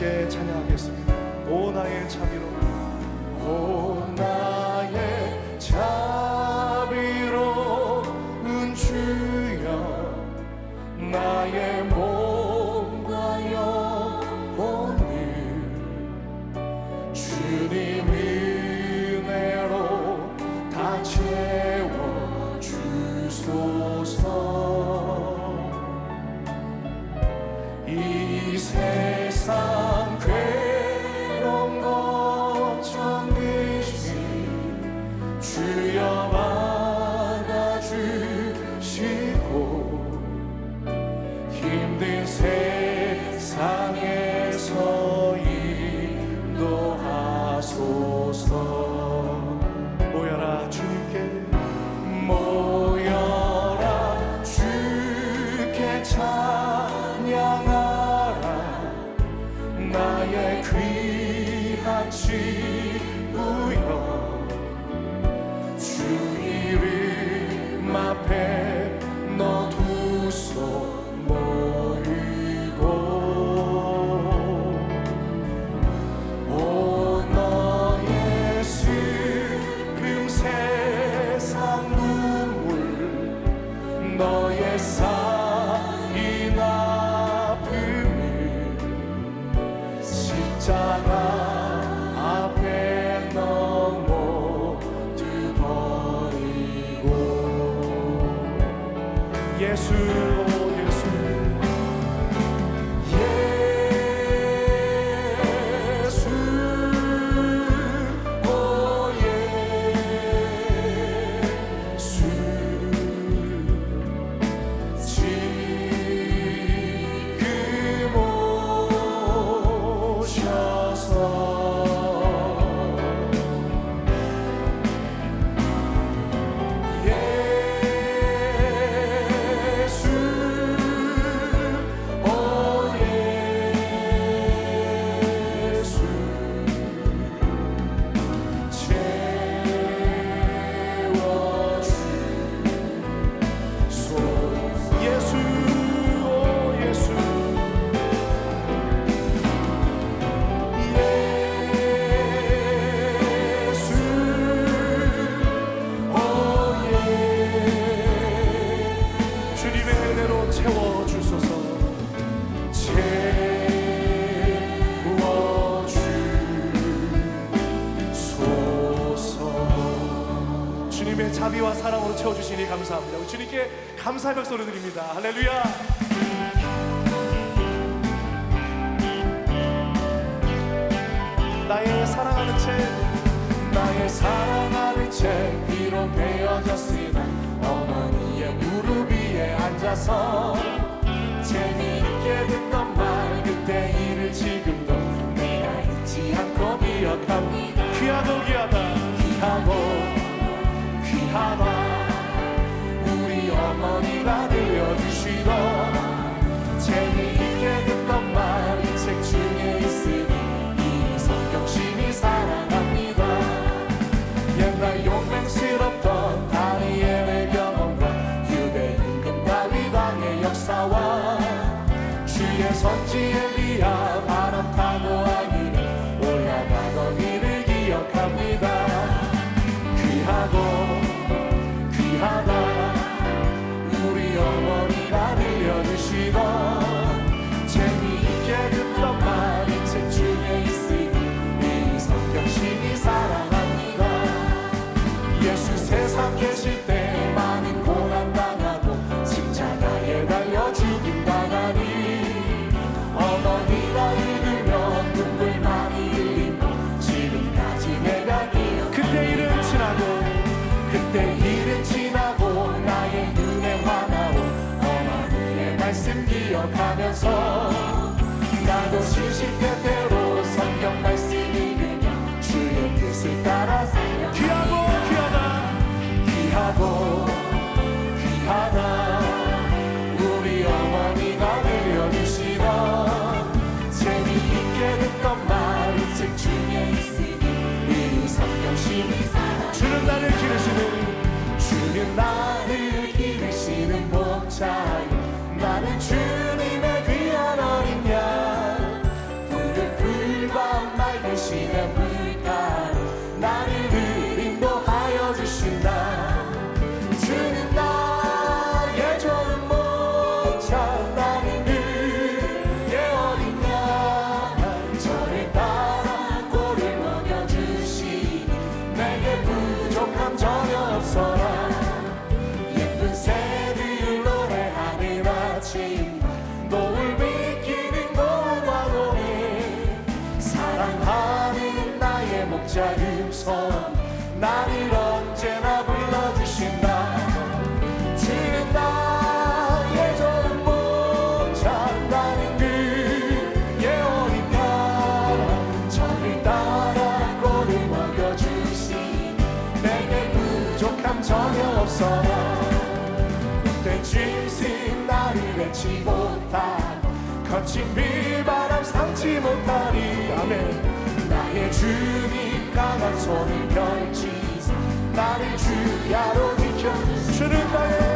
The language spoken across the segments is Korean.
함께 찬양하겠습니다. 오 나의 자비로 오 나의 자비로운 주여 나의 몸과 영혼을 주님 은혜로 다 채워 주소서 이 세상 사랑으로 채워주시니 감사합니다. 주님께 감사의 박수를 드립니다. 할렐루야. 나의 사랑하는 채, 나의 사랑하는 채, 비로 베어졌으나 어머니의 무릎 위에 앉아서 재미있게 듣 계실 때 많은 고난 당하고 십자가에 달려 죽임 당하니 어머니가 읽으면 눈물 많이 흘리고 지금까지 내가 기억 그때 일은 지나고 그때 일은 지나고 나의 눈에 화나오 어머니의 말씀 기억하면서 chain 알지 못한 거친 비바람 상치 못하리 아멘. 나의 주님 강한 손을 펼치사 나를 주야로 지켜 주는 나의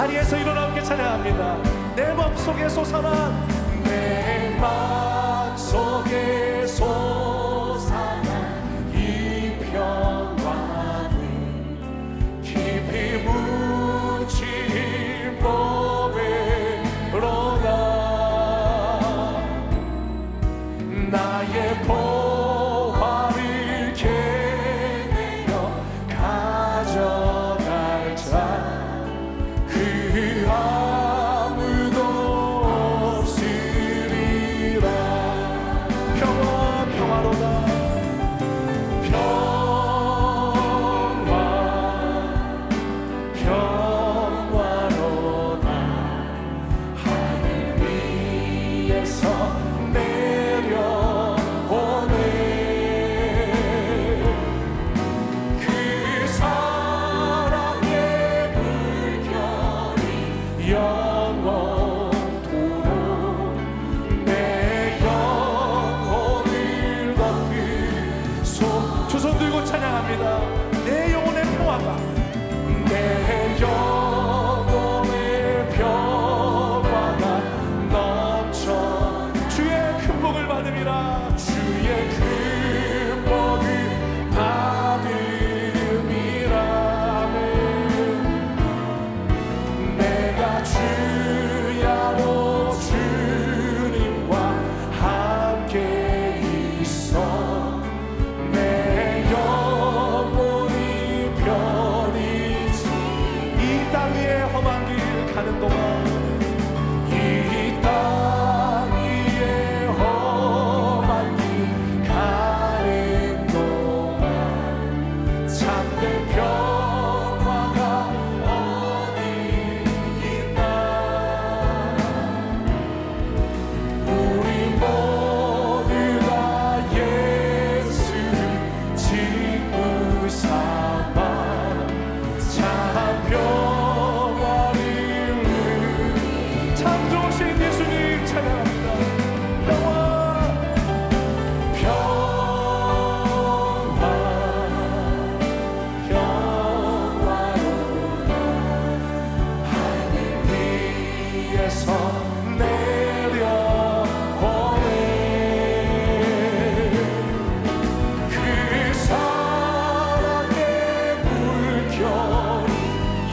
자리에서 일어나 함께 찬양합니다. 내 마음속에 솟아난 내 마음속에.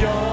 your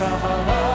Sahara.